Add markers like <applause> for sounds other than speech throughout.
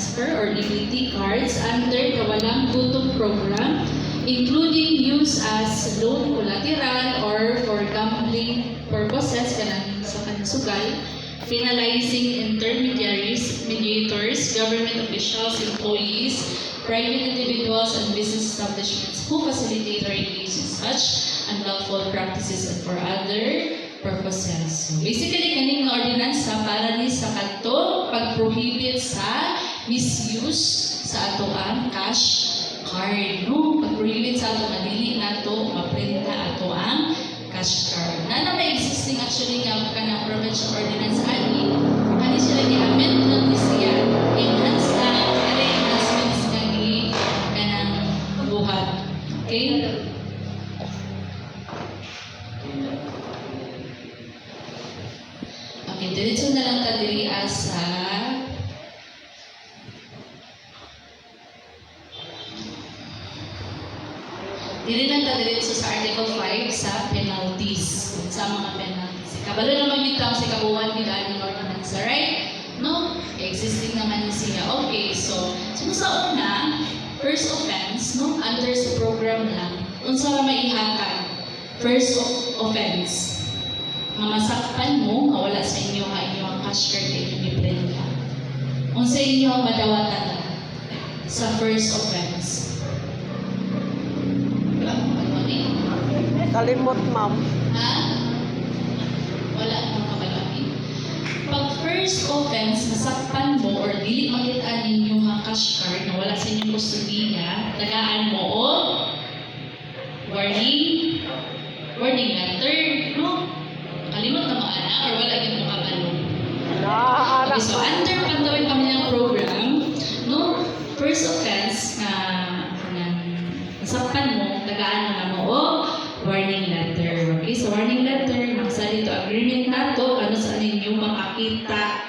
transfer or EBT cards under the Walang Gutom program, including use as loan collateral or for gambling purposes kanang sa kansugal, penalizing intermediaries, mediators, government officials, employees, private individuals, and business establishments who facilitate or engage in such unlawful practices and for other purposes. So basically, kaning ordinansa para ni sa kadto pag-prohibit sa misuse sa ato ang cash card. No? Pag-prohibit sa ato madili na to maprinta ato ang cash card. Na na may existing actually nga kanang provincial ordinance Dili lang ta sa Article 5 sa penalties. Sa mga penalties. Kabalo naman bitaw sa kabuuan ni Dani Ordinance, right? No? Existing naman ni siya. Okay, so, so sa una, first offense, no? Under sa program lang, unsa ra maihatag? First of- offense. Mamasaktan mo, mawala sa inyo ang inyong cash card kay Bibrenda. Unsa inyo ang madawatan sa first offense? Wala mo ano ni? Kalimot, ma'am. Ha? Wala akong kabalaki. Pag first offense, nasaktan mo or dili makita ninyo nga cash card na wala sa inyong kustudiya, tagaan mo o warning, warning letter, no? Kalimot na mga ana or wala din mo kabalo. Okay, so under Pantawin Pamilyang Program, no, first offense na na nasaktan mo, tagaan na mo o warning letter. Okay, so warning letter, nakasa dito agreement na to, ano sa ninyo makakita,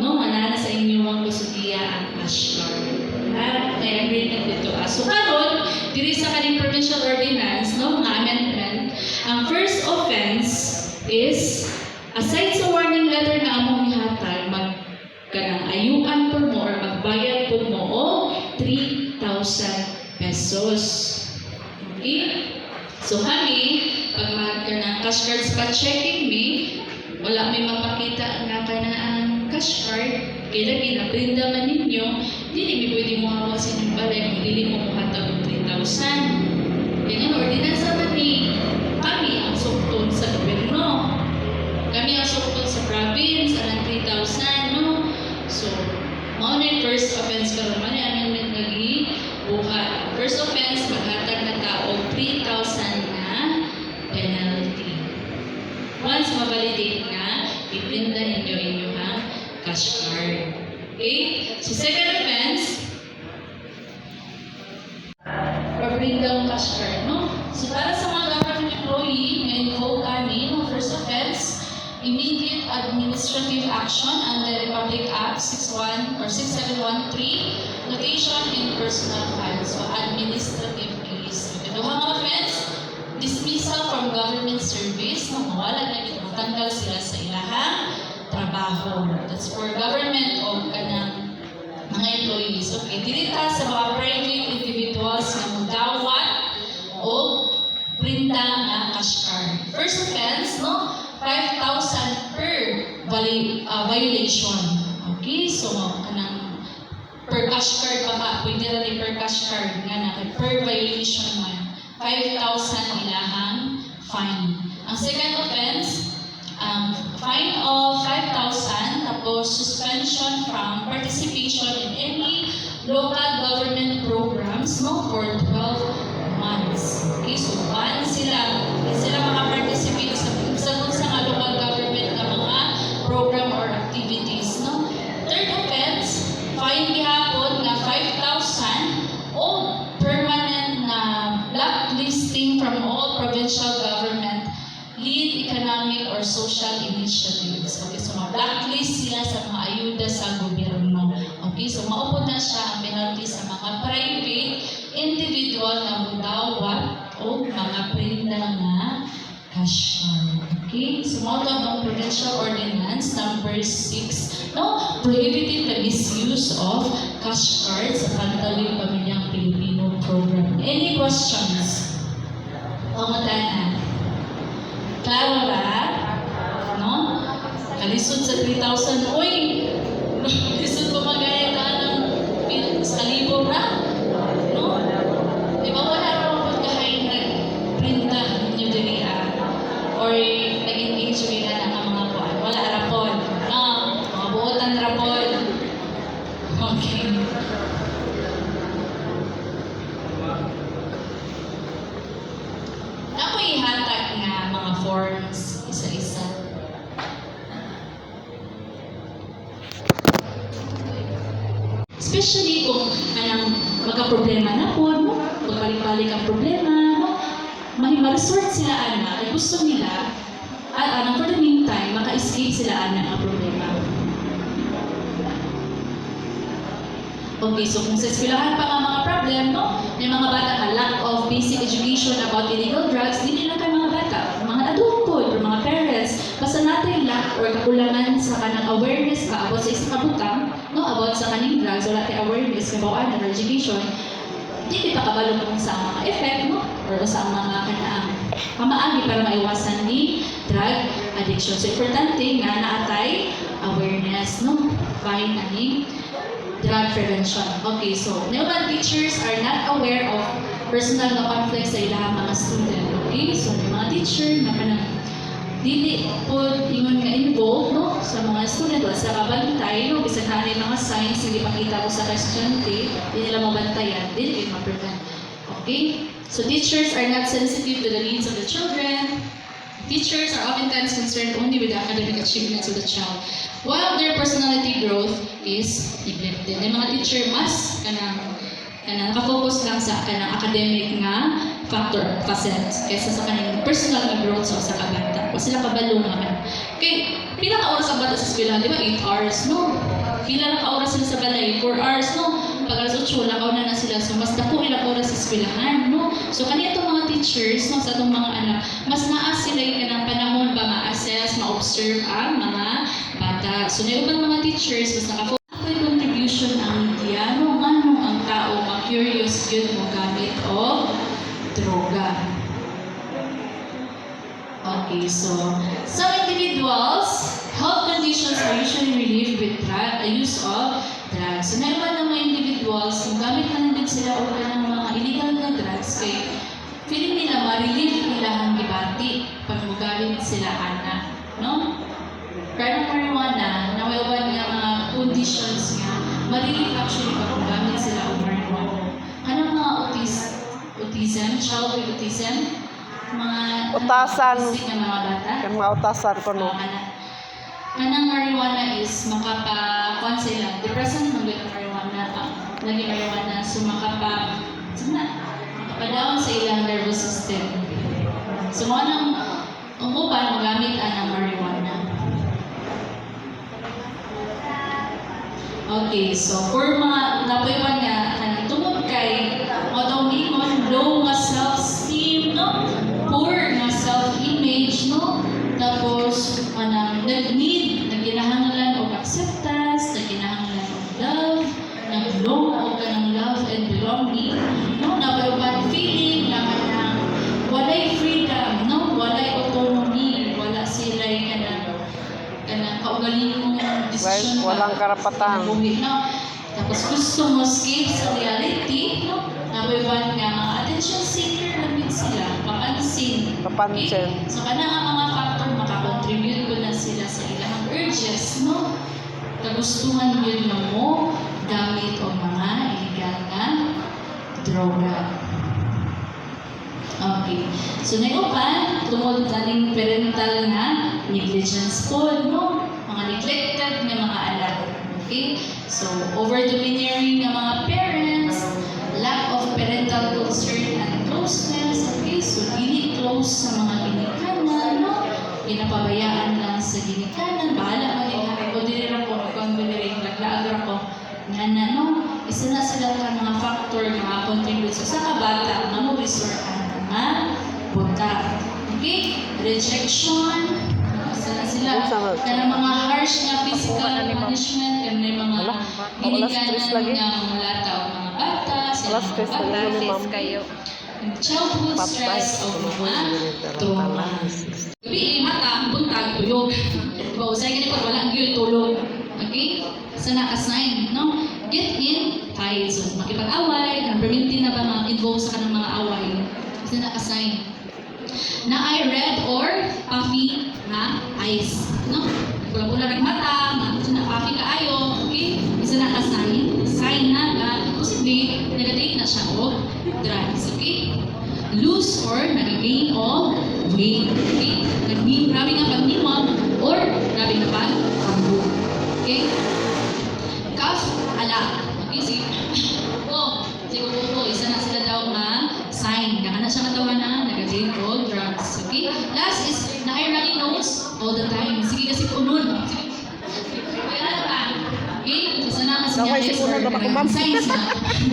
no, manana sa inyo ang kusudiya ang cash card. Ha? May agreement dito. Ah. So karon, diri sa kaning provincial ordinance, no, nga amendment, ang first offense is aside sa warning letter na among ihatag, mag kanang ayuan po mo or magbayad po mo o 3,000 pesos. Okay? So kami, pag mag kanang cash cards pa checking me, wala may mapakita nga kanang cash card, kaya ginaprinda man ninyo, dili mi pwede mo hawak sa inyong balay kung dili mo muhatag og 3,000. Kaya nga, ordinansa man ni kami ang sukton sa gobyerno. Kami ang sukton sa province, anang 3,000, no? So, mao na first offense karon man yung amendment nga gibuhat. First offense maghatag na ka og 3,000 na penalty. Once ma-validate na, ipinda ninyo inyong cash card. Okay? So, second offense, pag-bring down cash card, no? So, para sa mga government employee, nga involved kami, no, first offense, immediate administrative action under Republic Act 61 or 6713, notation in personal files, so administrative case. Ikaduhang offense, dismissal from government service, no, mawala na matanggal sila sa ilahang trabaho. That's for government o kanang mga employees. Okay, dili ta sa mga private individuals na mudawat o printa nga cash card. First offense, no, 5,000 per ah, violation. Okay, so kanang per cash card pa ka, pwede ra ni per cash card nga na per violation man 5,000 ilahang fine. Ang second offense, um, fine of 5,000 tapos suspension from participation in any local government programs no for 12 months. Okay, so ban sila, hindi sila makaparticipate sa sa sa nga local government nga mga program or activities no. Third offense, fine nga 5,000 o permanent na blacklisting from all provincial government lead economic or social initiatives. Okay, so ma-blacklist siya sa mga ayuda sa gobyerno. Okay, so maupo na siya ang penalty sa mga private individual na mudawat o mga prinda nga cash card. Okay? Sumunod ang Provincial Ordinance number 6, no, prohibiting the misuse of cash cards sa Pantawid Pamilyang Pilipino Program. Any questions? Pangutanan. Klaro ba? No? Kalisod sa 3,000. Uy! Forms isa-isa. Especially kung anang magka-problema na po, no? Pagbalik-balik ang problema, no? May ma-resort sila ana, ay gusto nila, at anong for the meantime, maka-escape sila ana ang problema. Okay, so kung sa eskwelahan pa nga mga problem, no? May mga bata ka lack of basic education about illegal drugs, di nila kay mga bata, mga adulthood, or mga parents, basta natin lack or kakulangan sa kanang awareness ka about sa isang kabutang, no? About sa kaning drugs, wala tayo awareness, kabawaan or education, di kita kabalo kung sa mga effect, no? Or sa mga kanaang pamaagi para maiwasan ni drug addiction. So, importante nga naatay awareness, no? Fine ani drug prevention. Okay, so, naman teachers are not aware of personal na conflicts sa ilang mga student. Okay, so may mga teacher na dili po ingon nga involved no sa mga student sa kabantay no bisan na mga signs hindi pakita ko sa estudyante di nila mabantayan dili kayo ma-prevent okay so teachers are not sensitive to the needs of the children Teachers are oftentimes concerned only with the academic achievements of the child, while their personality growth is neglected. Yung mga teacher mas kanang kanang nakafocus lang sa kanang academic nga factor facets kaysa sa kanang personal nga growth sa usa ka. O sila kabalo nga kan. Kay pila ka oras ang bata sa eskwela, di ba? 8 hours, no? Pila na ka oras sila sa balay? 4 hours, no? Pag alas 8, lakaw na na sila. So, mas dako ilang oras sa eskwelahan, no? So, kanito mga teachers, no, sa itong mga anak, mas naa sila yung kanang panahon ba ma-assess, ma-observe ang mga bata. So, na ibang mga teachers, mas nakafocus Ako'y contribution ang media, no, nga ang tao, ma-curious yun mo gamit o droga. Okay, so some individuals, health conditions are usually relieved with drug, the use of drugs. So, meron ng mga individuals, gamit na din sila o ng mga illegal na drugs, kay feeling nila ma-relieve nila ang gibati pag mugamit sila ana, no? Pero marijuana, na may uban nga mga conditions nga, ma-relieve actually pag mugamit sila og marijuana. Anong mga autis autism, child with autism? Mga Utasan. na mga mautasan ko no. Mga. Kanang marijuana is makapa sila. Depression gyud ang marijuana. Ah, lagi marijuana so makapa sana makapadawon sa ilang nervous system. So mo nang ang uban magamit ang marijuana. Okay, so for mga napuyawan nga nag-need nagkinahanglan og acceptance nagkinahanglan og love nag-long og kanang love and belonging no? Napuyawan feeling nga kanang walay freedom no? Walay autonomy wala sila kanang kanang kaugalingong decision Well, walang karapatan. buhi no? Tapos gusto mo escape sa reality no? Nabiban nga mga attention seeker sila papansin Papansin. Okay? so kana nga mga factor makakontribute ko na sila sa ilang urges no kagustuhan yun na mo gamit o mga illegal na droga Okay. So, naiupan, tungod na ning parental na negligence po, no? Mga neglected na mga anak. Okay? So, over-domineering ng mga parents, lack of parental concern closeness. Okay? So, dili close sa mga ginikanan, no? Ginapabayaan lang sa ginikanan. Bahala man din hari ko, dili ra po, kung dili rin, naglaag ra ko. Nga na, no? Isa na sila ka mga factor nga mga contribute sa kabata nga mo resort ang mga buta. Okay? Rejection, sila Unsa man? kanang mga harsh nga physical punishment kanang mga Wala. Wala stress ginikanan lagi. nga mga lata o mga bata sila Wala mga stress bata. kayo. Childhood stress o mga trauma Gabi, eh, mata, buntag, tuyog. Diba, usay ganito wala gyud tulog. Okay? Sa naka-sign, no? Get in, tight. So, makipag-away, perminti na ba ma-involve sa kanang mga away. Sa naka-sign. Na ay red or puffy na eyes. No? Pula-pula ng mata, na puffy kaayo. Okay? Isa naka-sign. Sign na na, posible, nag-take na siya o drugs. Okay? lose or nag-gain of weight. Okay? Nag-gain, grabe nga pag-niwag or grabe na pag-pambo. Okay? Cough, ala. Okay, sige. <laughs> Oh, siguro po, isa na sila daw nga sign. Nga na siya katawa na, nag-gain of drugs. Okay? Last is, na I runny nose all the time. Sige kasi punon. Sige. Kaya pa. Okay? Isa na kasi niya signs na.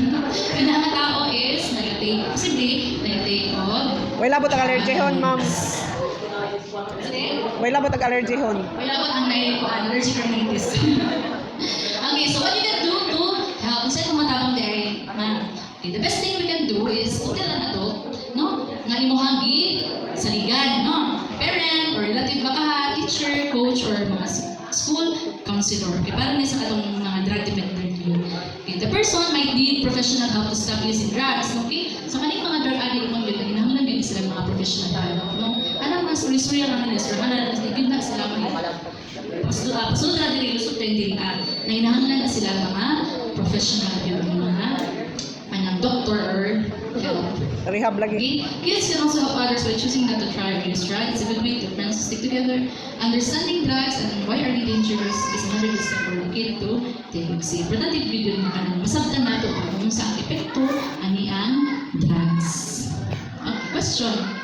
<laughs> Kaya ang tao is nag-take. Posible, nag-take of Way labot ang allergy hon, ma'am. Sige. Way labot ang allergy hon. Wala ko ang nai ko allergic rhinitis. okay, so what you can do to help sa kung ma'am. Okay, the best thing we can do is to tell an adult, no, nga imuhang gi saligan, no, parent or relative baka teacher, coach or mga school counselor. Okay, para na sa katong mga drug dependent yun. Okay, the person might need professional help to stop using drugs, okay? So kaning mga drug addict mo yun, ginahanglan yun sila mga professional help, no? Alam nga, sorry-sorry ang mga sir, alam nga, yun na sila mga Pasunod na diri lusot kay diri ah na hinahanglan na sila mga professional yung mga anang doctor or help. Rehab lagi. Kids can also help others by choosing not to try or drugs. It's a good way to friends to stick together. Understanding drugs and why are they dangerous is another step for a kid to take see. Importante video na kanang masabtan nato kung sa epekto ani ang drugs. Okay, question.